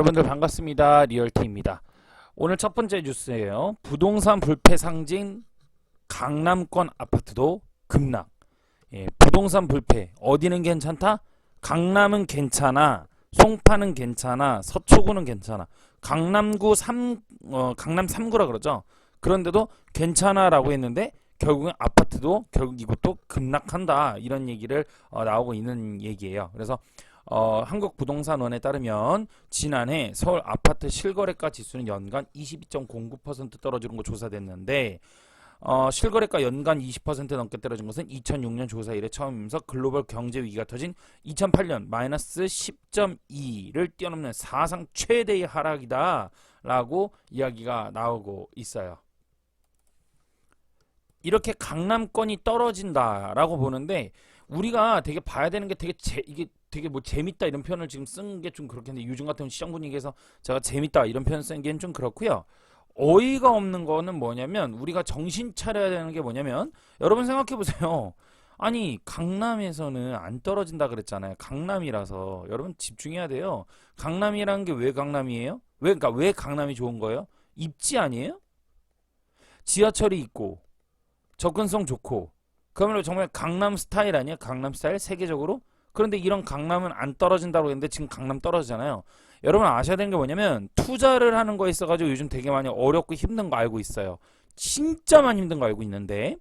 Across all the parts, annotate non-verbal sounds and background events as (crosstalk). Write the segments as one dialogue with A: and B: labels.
A: 여러분들 반갑습니다. 리얼티입니다. 오늘 첫 번째 뉴스예요. 부동산 불패 상징 강남권 아파트도 급락. 예, 부동산 불패 어디는 괜찮다? 강남은 괜찮아. 송파는 괜찮아. 서초구는 괜찮아. 강남구 3 어, 강남 3구라 그러죠. 그런데도 괜찮아라고 했는데 결국엔 아파트도 결국 이것도 급락한다. 이런 얘기를 어, 나오고 있는 얘기예요. 그래서 어, 한국부동산원에 따르면 지난해 서울 아파트 실거래가 지수는 연간 22.09% 떨어지는 거 조사됐는데 어, 실거래가 연간 20% 넘게 떨어진 것은 2006년 조사 이래 처음이면서 글로벌 경제 위기가 터진 2008년 마이너스 10.2를 뛰어넘는 사상 최대의 하락이다 라고 이야기가 나오고 있어요. 이렇게 강남권이 떨어진다라고 보는데 우리가 되게 봐야 되는 게 되게 제, 이게 되게 뭐 재밌다 이런 표현을 지금 쓴 게 좀 그렇겠는데 요즘 같은 시장 분위기에서 제가 재밌다 이런 표현 쓴 게 좀 그렇고요. 어이가 없는 거는 뭐냐면 우리가 정신 차려야 되는 게 뭐냐면 여러분 생각해 보세요. 아니 강남에서는 안 떨어진다 그랬잖아요. 강남이라서 여러분 집중해야 돼요. 강남이라는 게 왜 강남이에요? 왜 그러니까 왜 강남이 좋은 거예요? 입지 아니에요? 지하철이 있고 접근성 좋고 그러면 정말 강남 스타일 아니야? 강남 스타일 세계적으로? 그런데 이런 강남은 안 떨어진다고 했는데 지금 강남 떨어지잖아요. 여러분 아셔야 되는 게 뭐냐면 투자를 하는 거에 있어가지고 요즘 되게 많이 어렵고 힘든 거 알고 있어요. 진짜 많이 힘든 거 알고 있는데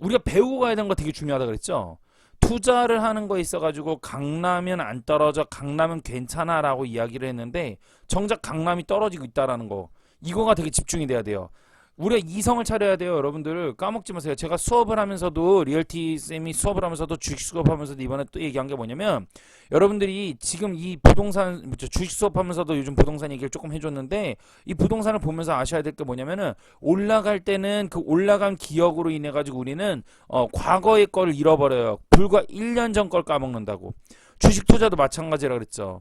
A: 우리가 배우고 가야 되는 거 되게 중요하다 그랬죠. 투자를 하는 거에 있어가지고 강남은 안 떨어져 강남은 괜찮아라고 이야기를 했는데 정작 강남이 떨어지고 있다라는 거 이거가 되게 집중이 돼야 돼요. 우리가 이성을 차려야 돼요, 여러분들. 까먹지 마세요. 제가 수업을 하면서도 리얼티 쌤이 수업을 하면서도 주식 수업하면서도 이번에 또 얘기한 게 뭐냐면 여러분들이 지금 이 부동산 주식 수업하면서도 요즘 부동산 얘기를 조금 해줬는데 이 부동산을 보면서 아셔야 될 게 뭐냐면은 올라갈 때는 그 올라간 기억으로 인해 가지고 우리는 어, 과거의 거를 잃어버려요. 불과 1년 전 걸 까먹는다고. 주식 투자도 마찬가지라 그랬죠.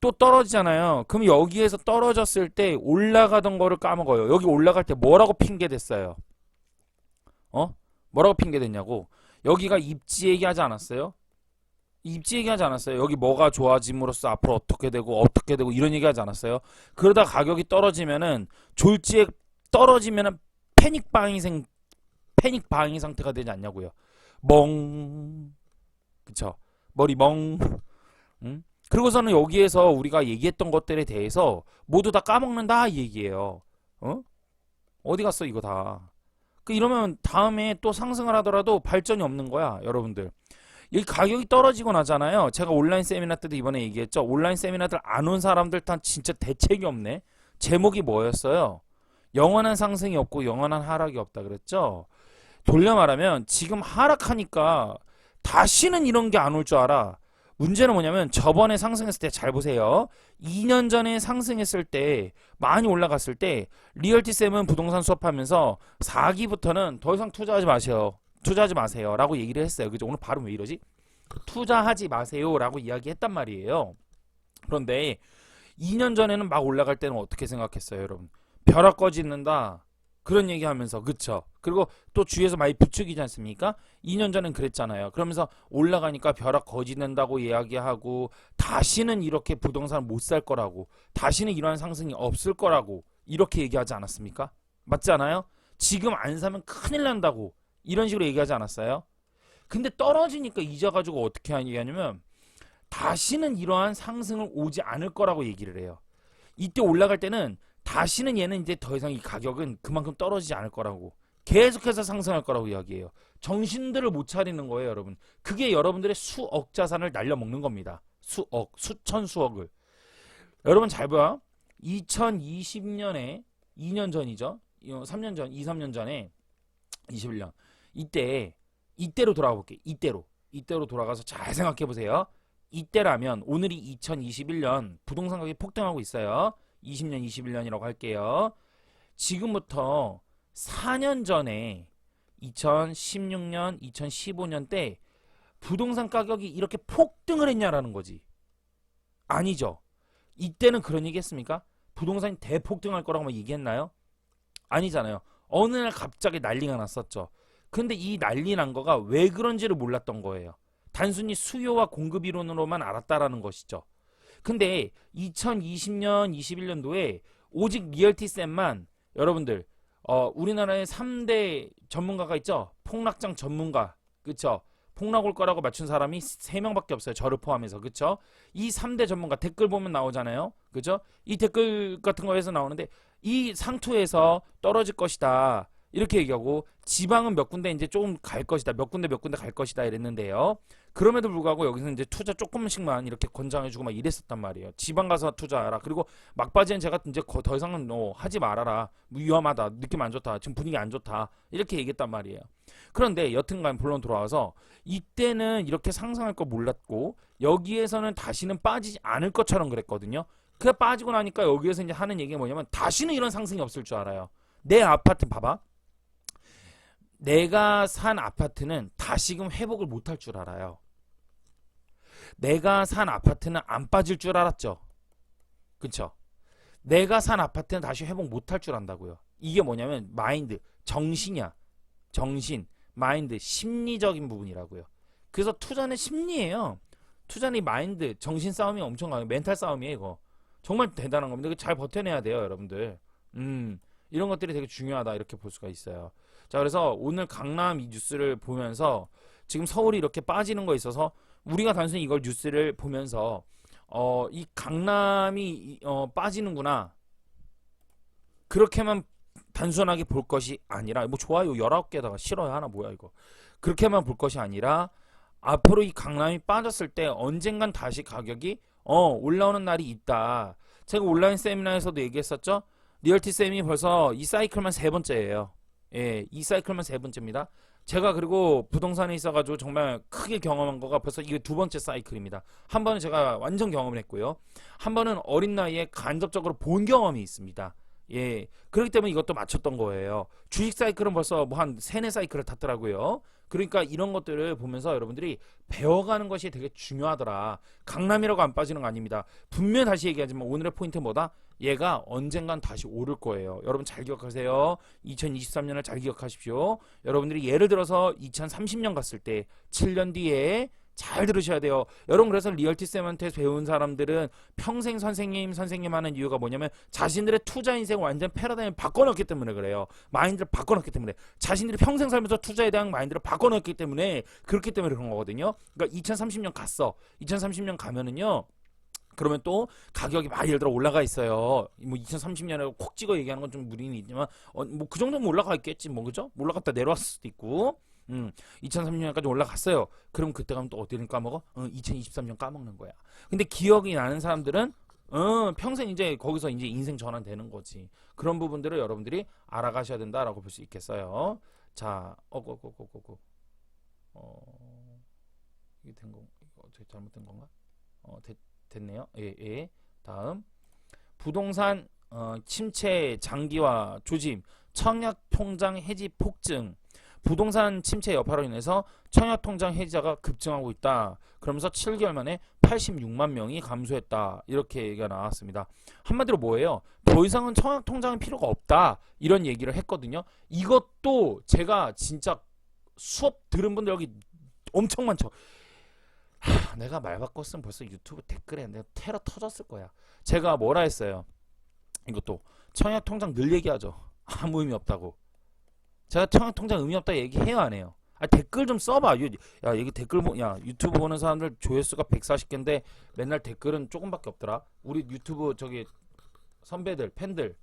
A: 또 떨어지잖아요. 그럼 여기에서 떨어졌을 때 올라가던 거를 까먹어요. 여기 올라갈 때 뭐라고 핑계 댔어요? 어? 뭐라고 핑계 댔냐고? 여기가 입지 얘기하지 않았어요? 입지 얘기하지 않았어요? 여기 뭐가 좋아짐으로써 앞으로 어떻게 되고 어떻게 되고 이런 얘기하지 않았어요? 그러다 가격이 떨어지면은 졸지에 떨어지면은 패닉 방이 생 패닉 방이 상태가 되지 않냐고요? 멍 그쵸? 머리 멍 응? 그리고서는 여기에서 우리가 얘기했던 것들에 대해서 모두 다 까먹는다 이 얘기예요. 어? 어디 갔어 이거 다. 그 이러면 다음에 또 상승을 하더라도 발전이 없는 거야, 여러분들. 이 가격이 떨어지고 나잖아요. 제가 온라인 세미나 때도 이번에 얘기했죠. 온라인 세미나들 안 온 사람들 단 진짜 대책이 없네. 제목이 뭐였어요? 영원한 상승이 없고 영원한 하락이 없다 그랬죠. 돌려 말하면 지금 하락하니까 다시는 이런 게 안 올 줄 알아. 문제는 뭐냐면 저번에 상승했을 때 잘 보세요. 2년 전에 상승했을 때 많이 올라갔을 때 리얼티 쌤은 부동산 수업하면서 4기부터는 더 이상 투자하지 마세요. 투자하지 마세요 라고 얘기를 했어요. 그죠? 오늘 발음 왜 이러지? 투자하지 마세요 라고 이야기했단 말이에요. 그런데 2년 전에는 막 올라갈 때는 어떻게 생각했어요, 여러분? 벼락 꺼지는다. 그런 얘기하면서 그쵸? 그리고 또 주위에서 많이 부추기지 않습니까? 2년 전엔 그랬잖아요. 그러면서 올라가니까 벼락 거짓낸다고 이야기하고 다시는 이렇게 부동산을 못살 거라고 다시는 이러한 상승이 없을 거라고 이렇게 얘기하지 않았습니까? 맞지 않아요? 지금 안 사면 큰일 난다고 이런 식으로 얘기하지 않았어요? 근데 떨어지니까 잊어가지고 어떻게 얘기하냐면 다시는 이러한 상승을 오지 않을 거라고 얘기를 해요. 이때 올라갈 때는 다시는 얘는 이제 더 이상 이 가격은 그만큼 떨어지지 않을 거라고 계속해서 상승할 거라고 이야기해요. 정신들을 못 차리는 거예요, 여러분. 그게 여러분들의 수억 자산을 날려먹는 겁니다. 수억, 수천 수억을. 여러분 잘 봐. 2020년에 2년 전이죠. 3년 전, 2, 3년 전에 21년. 이때 이때로 돌아가 볼게요. 이때로. 이때로 돌아가서 잘 생각해 보세요. 이때라면 오늘이 2021년 부동산 가격이 폭등하고 있어요. 20년, 21년이라고 할게요. 지금부터 4년 전에 2016년, 2015년 때 부동산 가격이 이렇게 폭등을 했냐라는 거지. 아니죠. 이때는 그런 얘기 했습니까? 부동산이 대폭등할 거라고 막 얘기했나요? 아니잖아요. 어느 날 갑자기 난리가 났었죠. 근데 이 난리 난 거가 왜 그런지를 몰랐던 거예요. 단순히 수요와 공급 이론으로만 알았다라는 것이죠. 근데 2020년, 21년도에 오직 리얼티쌤만 여러분들 어, 우리나라에 3대 전문가가 있죠. 폭락장 전문가. 그쵸? 폭락 올 거라고 맞춘 사람이 3명밖에 없어요. 저를 포함해서. 그쵸? 이 3대 전문가 댓글 보면 나오잖아요. 그죠? 이 댓글 같은 거에서 나오는데 이 상투에서 떨어질 것이다. 이렇게 얘기하고 지방은 몇 군데 이제 조금 갈 것이다. 몇 군데 몇 군데 갈 것이다 이랬는데요. 그럼에도 불구하고 여기서 이제 투자 조금씩만 이렇게 권장해주고 막 이랬었단 말이에요. 지방 가서 투자하라. 그리고 막바지엔 제가 이제 거- 더 이상은 너 하지 말아라. 위험하다. 느낌 안 좋다. 지금 분위기 안 좋다. 이렇게 얘기했단 말이에요. 그런데 여튼간 본론 돌아와서 이때는 이렇게 상승할 거 몰랐고 여기에서는 다시는 빠지지 않을 것처럼 그랬거든요. 그 빠지고 나니까 여기에서 이제 하는 얘기가 뭐냐면 다시는 이런 상승이 없을 줄 알아요. 내 아파트 봐봐. 내가 산 아파트는 다시금 회복을 못할 줄 알아요. 내가 산 아파트는 안 빠질 줄 알았죠. 그쵸? 내가 산 아파트는 다시 회복 못할 줄 안다고요. 이게 뭐냐면 마인드, 정신이야. 정신, 마인드, 심리적인 부분이라고요. 그래서 투자는 심리예요. 투자는 이 마인드, 정신 싸움이 엄청 강해요. 멘탈 싸움이에요, 이거. 정말 대단한 겁니다. 잘 버텨내야 돼요, 여러분들. 음, 이런 것들이 되게 중요하다, 이렇게 볼 수가 있어요. 자, 그래서 오늘 강남 이 뉴스를 보면서 지금 서울이 이렇게 빠지는 거에 있어서 우리가 단순히 이걸 뉴스를 보면서 어, 이 강남이 이- 어, 빠지는구나. 그렇게만 단순하게 볼 것이 아니라 뭐 좋아요 19개다가 싫어요 하나 뭐야 이거. 그렇게만 볼 것이 아니라 앞으로 이 강남이 빠졌을 때 언젠간 다시 가격이 어, 올라오는 날이 있다. 제가 온라인 세미나에서도 얘기했었죠. 리얼티 쌤이 벌써 이 사이클만 세 번째예요. 예, 이 사이클만 세 번째입니다. 제가 그리고 부동산에 있어가지고 정말 크게 경험한 거가 벌써 이게 두 번째 사이클입니다. 한 번은 제가 완전 경험을 했고요. 한 번은 어린 나이에 간접적으로 본 경험이 있습니다. 예. 그렇기 때문에 이것도 맞췄던 거예요. 주식 사이클은 벌써 뭐 한 세네 사이클을 탔더라고요. 그러니까 이런 것들을 보면서 여러분들이 배워가는 것이 되게 중요하더라. 강남이라고 안 빠지는 거 아닙니다. 분명히 다시 얘기하지만 오늘의 포인트는 뭐다? 얘가 언젠간 다시 오를 거예요. 여러분 잘 기억하세요. 2023년을 잘 기억하십시오. 여러분들이 예를 들어서 2030년 갔을 때 7년 뒤에 잘 들으셔야 돼요. 여러분 그래서 리얼티 쌤한테 배운 사람들은 평생 선생님 선생님 하는 이유가 뭐냐면 자신들의 투자 인생을 완전 패러다임을 바꿔놓기 때문에 그래요. 마인드를 바꿔놓기 때문에 자신들이 평생 살면서 투자에 대한 마인드를 바꿔놓기 때문에 그렇기 때문에 그런 거거든요. 그러니까 2030년 갔어. 2030년 가면은요. 그러면 또 가격이 막 예를 들어 올라가 있어요. 뭐 2030년에 콕 찍어 얘기하는 건 좀 무리는 있지만 어, 뭐그 정도면 올라가 있겠지 뭐 그죠? 올라갔다 내려왔을 수도 있고. 음, 2030년까지 올라갔어요. 그럼 그때 가면 또 어디를 까먹어? 어, 2023년 까먹는 거야. 근데 기억이 나는 사람들은 어, 평생 이제 거기서 이제 인생 전환되는 거지. 그런 부분들을 여러분들이 알아가셔야 된다라고 볼 수 있겠어요. 자, 어고고고고고. 어, 이게 된 거, 이거 어떻게 잘못된 건가? 어, 됐, 됐네요. 예, 예. 다음 부동산 어, 침체 장기화 조짐, 청약 통장 해지 폭증. 부동산 침체 여파로 인해서 청약 통장 해지자가 급증하고 있다. 그러면서 7개월 만에 86만 명이 감소했다. 이렇게 얘기가 나왔습니다. 한마디로 뭐예요? 더 이상은 청약 통장이 필요가 없다. 이런 얘기를 했거든요. 이것도 제가 진짜 수업 들은 분들 여기 엄청 많죠. 하, 내가 말 바꿨으면 벌써 유튜브 댓글에 내가 테러 터졌을 거야. 제가 뭐라 했어요? 이것도 청약 통장 늘 얘기하죠. 아무 의미 없다고. 제가 청약 통장 의미 없다 얘기해요 안 해요? 아 댓글 좀 써봐. 유- 야 여기 댓글 보, 야 유튜브 보는 사람들 조회수가 140개인데 맨날 댓글은 조금밖에 없더라. 우리 유튜브 저기 선배들 팬들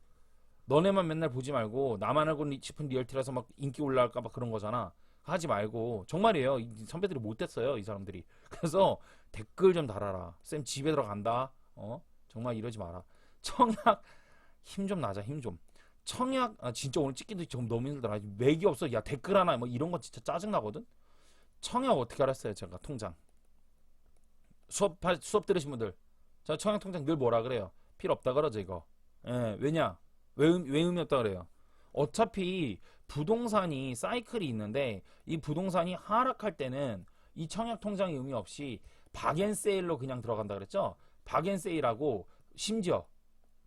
A: 너네만 맨날 보지 말고 나만 알고 싶은 리얼티라서 막 인기 올라갈까 봐 그런 거잖아. 하지 말고 정말이에요. 이 선배들이 못됐어요 이 사람들이. 그래서 댓글 좀 달아라. 쌤 집에 들어간다. 어 정말 이러지 마라. 청약 힘 좀 나자 힘 좀. 청약 아 진짜 오늘 찍기도 지금 너무 힘들더라. 맥이 없어. 야 댓글 하나 뭐 이런 거 진짜 짜증 나거든. 청약 어떻게 알았어요 제가 통장. 수업 하- 수업 들으신 분들 저 청약 통장 늘 뭐라 그래요? 필요 없다 그러죠 이거. 예 왜냐 왜, 의- 왜 의미 없다 그래요? 어차피 부동산이 사이클이 있는데 이 부동산이 하락할 때는 이 청약 통장이 의미 없이 박앤세일로 그냥 들어간다 그랬죠? 박앤세일하고 심지어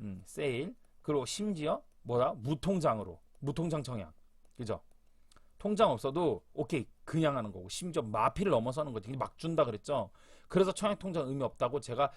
A: 음, 세일 그리고 심지어 뭐다 무통장으로 무통장 청약 그죠? 통장 없어도 오케이 그냥 하는 거고 심지어 마피를 넘어서는 거지 막 준다 그랬죠? 그래서 청약 통장 의미 없다고 제가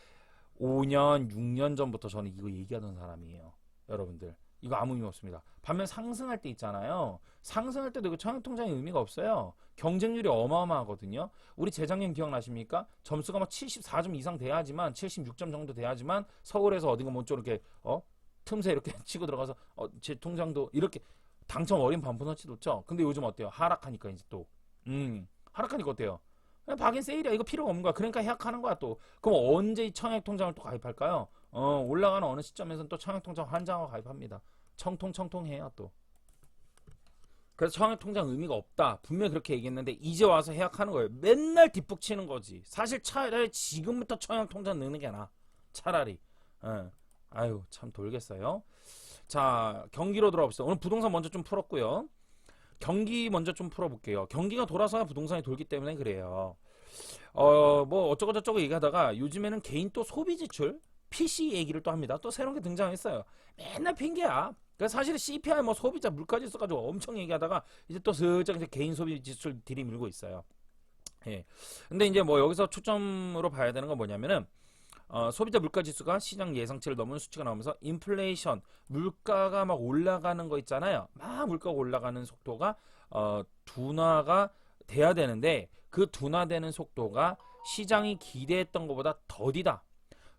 A: 5년, 6년 전부터 저는 이거 얘기하던 사람이에요. 여러분들. 이거 아무 의미 없습니다. 반면 상승할 때 있잖아요. 상승할 때도 이거 청약통장의 의미가 없어요. 경쟁률이 어마어마하거든요. 우리 재작년 기억나십니까? 점수가 막 74점 이상 돼야지만 76점 정도 돼야지만 서울에서 어딘가 뭐좀 이렇게 어 틈새 이렇게 (laughs) 치고 들어가서 어 제 통장도 이렇게 당첨 어린 반푼어치 놓죠. 근데 요즘 어때요? 하락하니까 이제 또 음 하락하니까 어때요? 그냥 박인 세일이야. 이거 필요가 없는 거야. 그러니까 해약하는 거야 또. 그럼 언제 이 청약통장을 또 가입할까요? 어 올라가는 어느 시점에서는 또 청약통장 한장을 가입합니다. 청통청통해요 또. 그래서 청약통장 의미가 없다. 분명히 그렇게 얘기했는데 이제 와서 해약하는 거예요. 맨날 뒷북 치는 거지. 사실 차라리 지금부터 청약통장 넣는 게 나아. 차라리. 예. 아유 참 돌겠어요. 자 경기로 돌아봅시다. 오늘 부동산 먼저 좀 풀었고요. 경기 먼저 좀 풀어볼게요. 경기가 돌아서야 부동산이 돌기 때문에 그래요. 어 뭐 어쩌고 저쩌고 얘기하다가 요즘에는 개인 또 소비 지출 PC 얘기를 또 합니다. 또 새로운 게 등장했어요. 맨날 핑계야. 그래서 사실 CPI 뭐 소비자 물가지수 가지고 엄청 얘기하다가 이제 또 슬쩍 이제 개인 소비 지출 들이밀고 있어요. 예. 근데 이제 뭐 여기서 초점으로 봐야 되는 건 뭐냐면은 어, 소비자 물가 지수가 시장 예상치를 넘은 수치가 나오면서 인플레이션 물가가 막 올라가는 거 있잖아요. 막 물가가 올라가는 속도가 어, 둔화가 돼야 되는데 그 둔화되는 속도가 시장이 기대했던 것보다 더디다.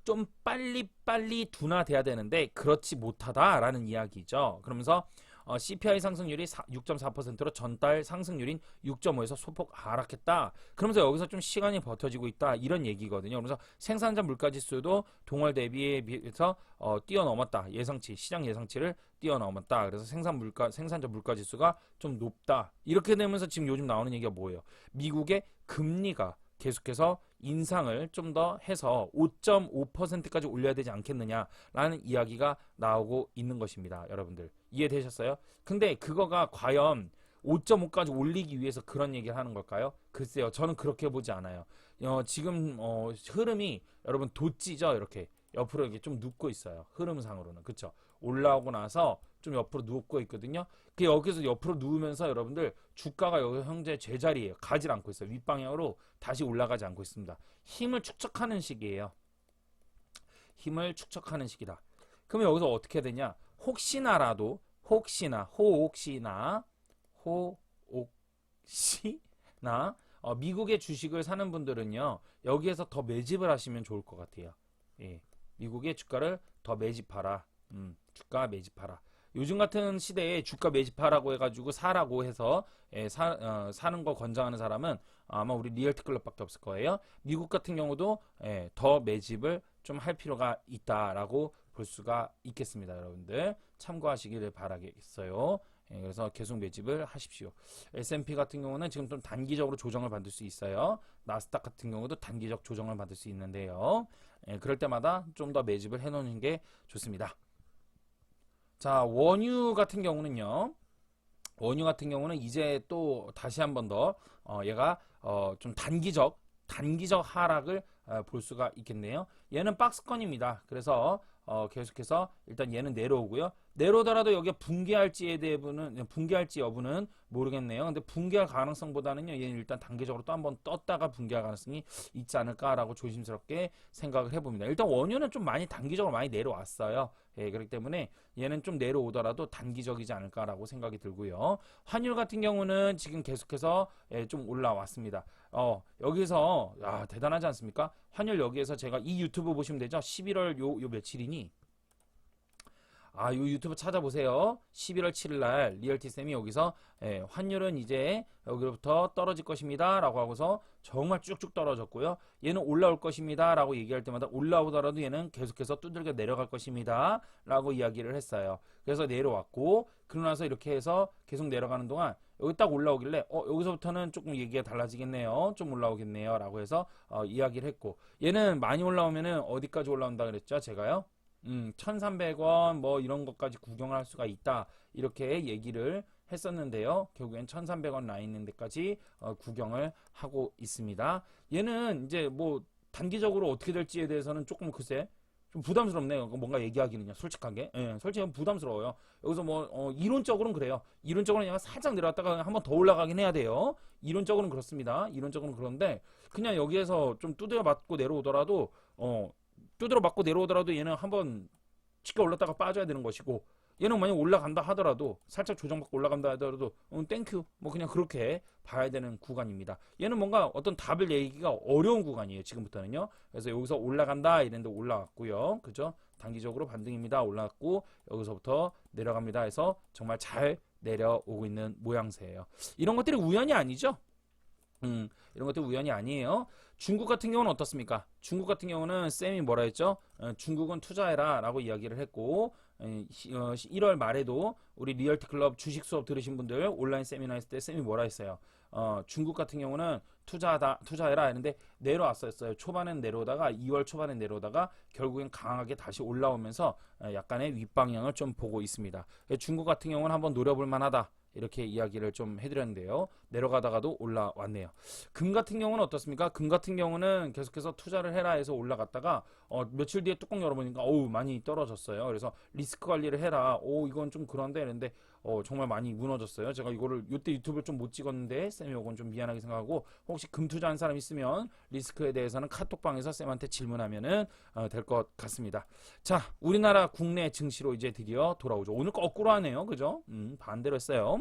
A: 좀 빨리 빨리 둔화돼야 되는데 그렇지 못하다라는 이야기죠. 그러면서 어, CPI 상승률이 6.4%로 전달 상승률인 6.5에서 소폭 하락했다. 그러면서 여기서 좀 시간이 버텨지고 있다. 이런 얘기거든요. 그래서 생산자 물가 지수도 동월 대비에 비해서 어, 뛰어넘었다. 예상치, 시장 예상치를 뛰어넘었다. 그래서 생산 물가, 생산자 물가 지수가 좀 높다. 이렇게 되면서 지금 요즘 나오는 얘기가 뭐예요? 미국의 금리가 계속해서 인상을 좀 더 해서 5.5%까지 올려야 되지 않겠느냐라는 이야기가 나오고 있는 것입니다. 여러분들 이해되셨어요? 근데 그거가 과연 5.5까지 올리기 위해서 그런 얘기를 하는 걸까요? 글쎄요, 저는 그렇게 보지 않아요. 어, 지금 어, 흐름이 여러분 도찌죠, 이렇게 옆으로 이렇게 좀 눕고 있어요. 흐름상으로는 그쵸? 올라오고 나서 좀 옆으로 눕고 있거든요. 그 여기서 옆으로 누우면서 여러분들 주가가 여기 현재 제자리에요. 가지 않고 있어요. 윗방향으로 다시 올라가지 않고 있습니다. 힘을 축적하는 시기예요. 힘을 축적하는 시기다. 그러면 여기서 어떻게 되냐? 혹시나라도 혹시나 혹시나 혹시나 어, 미국의 주식을 사는 분들은요 여기에서 더 매집을 하시면 좋을 것 같아요. 예, 미국의 주가를 더 매집하라. 음, 주가 매집하라. 요즘 같은 시대에 주가 매집하라고 해가지고 사라고 해서 예, 사, 어, 사는 거 권장하는 사람은 아마 우리 리얼트 클럽밖에 없을 거예요. 미국 같은 경우도 예, 더 매집을 좀 할 필요가 있다라고 볼 수가 있겠습니다, 여러분들 참고하시기를 바라겠어요. 예, 그래서 계속 매집을 하십시오. S&P 같은 경우는 지금 좀 단기적으로 조정을 받을 수 있어요. 나스닥 같은 경우도 단기적 조정을 받을 수 있는데요. 예, 그럴 때마다 좀 더 매집을 해놓는 게 좋습니다. 자, 원유 같은 경우는요. 원유 같은 경우는 이제 또 다시 한 번더 어, 얘가 어, 좀 단기적 단기적 하락을 어, 볼 수가 있겠네요. 얘는 박스권입니다. 그래서 어, 계속해서 일단 얘는 내려오고요. 내려오더라도 여기에 붕괴할지에 대해서는 붕괴할지 여부는 모르겠네요. 근데 붕괴할 가능성보다는요. 얘는 일단 단기적으로 또 한번 떴다가 붕괴할 가능성이 있지 않을까라고 조심스럽게 생각을 해봅니다. 일단 원유는 좀 많이 단기적으로 많이 내려왔어요. 예, 그렇기 때문에 얘는 좀 내려오더라도 단기적이지 않을까라고 생각이 들고요. 환율 같은 경우는 지금 계속해서 예, 좀 올라왔습니다. 어, 여기서 아, 대단하지 않습니까? 환율 여기에서 제가 이 유튜브 보시면 되죠. 11월 요, 요 며칠이니 아, 요 유튜브 찾아보세요. 11월 7일 날 리얼티 쌤이 여기서 예, 환율은 이제 여기로부터 떨어질 것입니다. 라고 하고서 정말 쭉쭉 떨어졌고요. 얘는 올라올 것입니다. 라고 얘기할 때마다 올라오더라도 얘는 계속해서 두들겨 내려갈 것입니다. 라고 이야기를 했어요. 그래서 내려왔고 그러고 나서 이렇게 해서 계속 내려가는 동안 여기 딱 올라오길래 어 여기서부터는 조금 얘기가 달라지겠네요. 좀 올라오겠네요. 라고 해서 어, 이야기를 했고 얘는 많이 올라오면은 어디까지 올라온다 그랬죠? 제가요. 음, 1,300원 뭐 이런 것까지 구경을 할 수가 있다. 이렇게 얘기를 했었는데요. 결국엔 1,300원 라인 있는 데까지 어, 구경을 하고 있습니다. 얘는 이제 뭐 단기적으로 어떻게 될지에 대해서는 조금 글쎄 좀 부담스럽네요. 뭔가 얘기하기는요. 솔직하게. 예, 솔직히 부담스러워요. 여기서 뭐 어, 이론적으로는 그래요. 이론적으로는 살짝 내려왔다가 한 번 더 올라가긴 해야 돼요. 이론적으로는 그렇습니다. 이론적으로는 그런데 그냥 여기에서 좀 두드려 맞고 내려오더라도 어 두드러 맞고 내려오더라도 얘는 한번 치켜 올랐다가 빠져야 되는 것이고 얘는 만약 올라간다 하더라도 살짝 조정받고 올라간다 하더라도 음, 땡큐 뭐 그냥 그렇게 봐야 되는 구간입니다. 얘는 뭔가 어떤 답을 내기가 어려운 구간이에요. 지금부터는요. 그래서 여기서 올라간다 이랬는데 올라갔고요. 그죠? 단기적으로 반등입니다. 올라갔고 여기서부터 내려갑니다 해서 정말 잘 내려오고 있는 모양새예요. 이런 것들이 우연이 아니죠? 음, 이런 것들 우연이 아니에요. 중국 같은 경우는 어떻습니까? 중국 같은 경우는 쌤이 뭐라 했죠? 어, 중국은 투자해라 라고 이야기를 했고 어, 1월 말에도 우리 리얼티 클럽 주식 수업 들으신 분들 온라인 세미나 했을 때 쌤이 뭐라 했어요? 어, 중국 같은 경우는 투자하다 투자해라 했는데 내려왔었어요. 초반엔 내려오다가 2월 초반에 내려오다가 결국엔 강하게 다시 올라오면서 에, 약간의 윗방향을 좀 보고 있습니다. 에, 중국 같은 경우는 한번 노려볼 만하다. 이렇게 이야기를 좀 해드렸는데요. 내려가다가도 올라왔네요. 금 같은 경우는 어떻습니까? 금 같은 경우는 계속해서 투자를 해라 해서 올라갔다가 어, 며칠 뒤에 뚜껑 열어보니까 어우 많이 떨어졌어요. 그래서 리스크 관리를 해라. 오 이건 좀 그런데 이랬는데 어, 정말 많이 무너졌어요. 제가 이거를 이때 유튜브를 좀 못 찍었는데 쌤이 이건 좀 미안하게 생각하고 혹시 금 투자한 사람 있으면 리스크에 대해서는 카톡방에서 쌤한테 질문하면은 어, 될것 같습니다. 자, 우리나라 국내 증시로 이제 드디어 돌아오죠. 오늘 거꾸로 하네요. 그죠? 음, 반대로 했어요.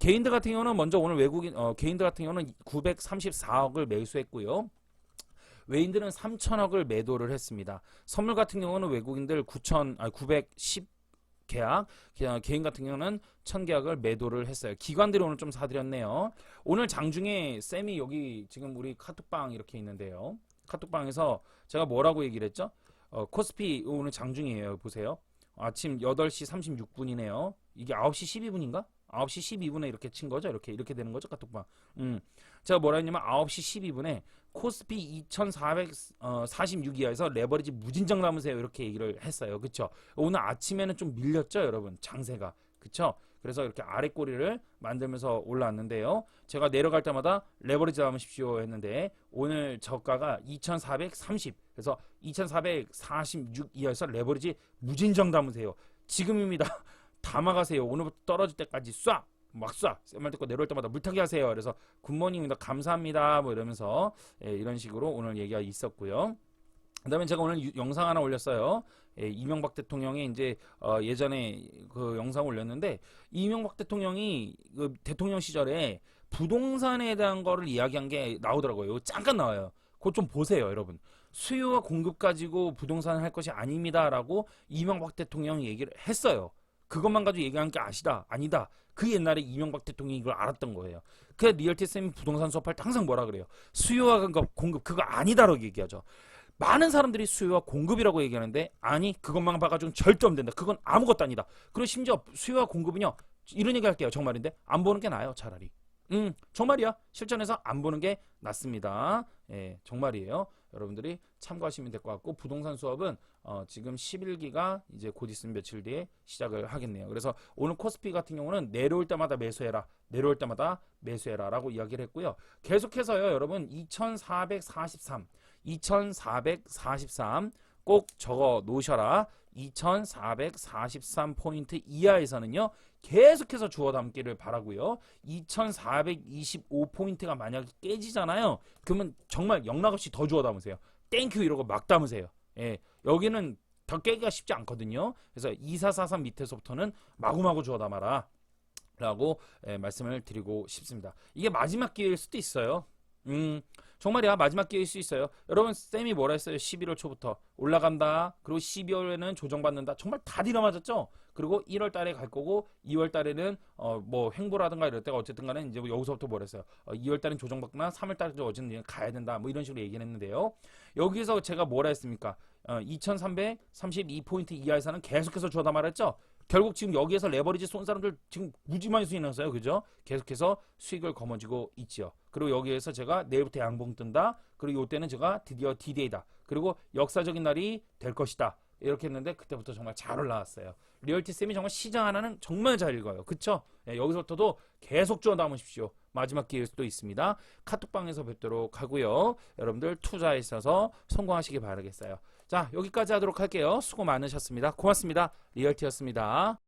A: 개인들 같은 경우는 먼저 오늘 외국인 어, 개인들 같은 경우는 934억을 매수했고요. 외인들은 3천억을 매도를 했습니다. 선물 같은 경우는 외국인들 9천 아 910 계약, 개인 같은 경우는 1000계약을 매도를 했어요. 기관들이 오늘 좀 사들였네요. 오늘 장중에 쌤이 여기 지금 우리 카톡방 이렇게 있는데요. 카톡방에서 제가 뭐라고 얘기를 했죠? 어, 코스피 오늘 장중이에요. 보세요. 아침 8시 36분이네요. 이게 9시 12분인가? 9시 12분에 이렇게 친 거죠? 이렇게 이렇게 되는 거죠? 카톡방. 음. 제가 뭐라 했냐면 9시 12분에 코스피 2446 이하에서 레버리지 무진장 남으세요. 이렇게 얘기를 했어요. 그쵸? 오늘 아침에는 좀 밀렸죠, 여러분? 장세가. 그쵸? 그래서 이렇게 아래 꼬리를 만들면서 올라왔는데요. 제가 내려갈 때마다 레버리지 남으십시오 했는데 오늘 저가가 2430. 그래서 2446 이하에서 레버리지 무진장 담으세요. 지금입니다. 담아가세요. 오늘부터 떨어질 때까지 쏴! 막 쏴! 쌤말 듣고 내려올 때마다 물타기 하세요. 그래서 굿모닝입니다. 감사합니다. 뭐 이러면서 예, 이런 식으로 오늘 얘기가 있었고요. 그 다음에 제가 오늘 유- 영상 하나 올렸어요. 예, 이명박 대통령이 이제 어, 예전에 그 영상 올렸는데 이명박 대통령이 그 대통령 시절에 부동산에 대한 거를 이야기한 게 나오더라고요. 잠깐 나와요. 그거 좀 보세요, 여러분. 수요와 공급 가지고 부동산을 할 것이 아닙니다라고 이명박 대통령이 얘기를 했어요. 그것만 가지고 얘기한 게 아시다, 아니다. 그 옛날에 이명박 대통령이 이걸 알았던 거예요. 그 리얼티 쌤이 부동산 수업할 때 항상 뭐라 그래요? 수요와 공급, 공급 그거 아니다라고 얘기하죠. 많은 사람들이 수요와 공급이라고 얘기하는데 아니 그것만 봐가지고 절대 안 된다. 그건 아무것도 아니다. 그리고 심지어 수요와 공급은요 이런 얘기 할게요. 정말인데 안 보는 게 나아요. 차라리. 음 정말이야. 실전에서 안 보는 게 낫습니다. 예 정말이에요. 여러분들이 참고하시면 될 것 같고 부동산 수업은 어, 지금 11기가 이제 곧 있으면 며칠 뒤에 시작을 하겠네요. 그래서 오늘 코스피 같은 경우는 내려올 때마다 매수해라. 내려올 때마다 매수해라 라고 이야기를 했고요. 계속해서요, 여러분 2443 2443꼭 적어 놓으셔라. 2443포인트 이하에서는요. 계속해서 주워 담기를 바라고요. 2425포인트가 만약에 깨지잖아요. 그러면 정말 영락없이 더 주워 담으세요. 땡큐 이러고 막 담으세요. 예. 여기는 더 깨기가 쉽지 않거든요. 그래서 2443 밑에서부터는 마구마구 주워 담아라. 라고 예, 말씀을 드리고 싶습니다. 이게 마지막 기회일 수도 있어요. 음, 정말이야 마지막 기회일 수 있어요. 여러분 쌤이 뭐라 했어요? 11월 초부터 올라간다. 그리고 12월에는 조정받는다. 정말 다 뒤넘어졌죠. 그리고 1월 달에 갈 거고 2월 달에는 어 뭐 횡보라든가 이럴 때가 어쨌든 간에 이제 뭐 여기서부터 뭐라 했어요? 어 2월 달엔 조정받거나 3월 달에 어쨌든 가야 된다. 뭐 이런 식으로 얘기를 했는데요. 여기서 제가 뭐라 했습니까? 어 2332포인트 이하에서는 계속해서 주어다 말했죠. 결국 지금 여기에서 레버리지 쏜 사람들 지금 무지 많이 수익 났어요. 그죠? 계속해서 수익을 거머쥐고 있지요. 그리고 여기에서 제가 내일부터 양봉 뜬다. 그리고 이때는 제가 드디어 D-Day다. 그리고 역사적인 날이 될 것이다. 이렇게 했는데 그때부터 정말 잘 올라왔어요. 리얼티 쌤이 정말 시장 하나는 정말 잘 읽어요. 그쵸? 예, 여기서부터도 계속 주워 담으십시오. 마지막 기회일 수도 있습니다. 카톡방에서 뵙도록 하고요. 여러분들 투자에 있어서 성공하시기 바라겠어요. 자, 여기까지 하도록 할게요. 수고 많으셨습니다. 고맙습니다. 리얼티였습니다.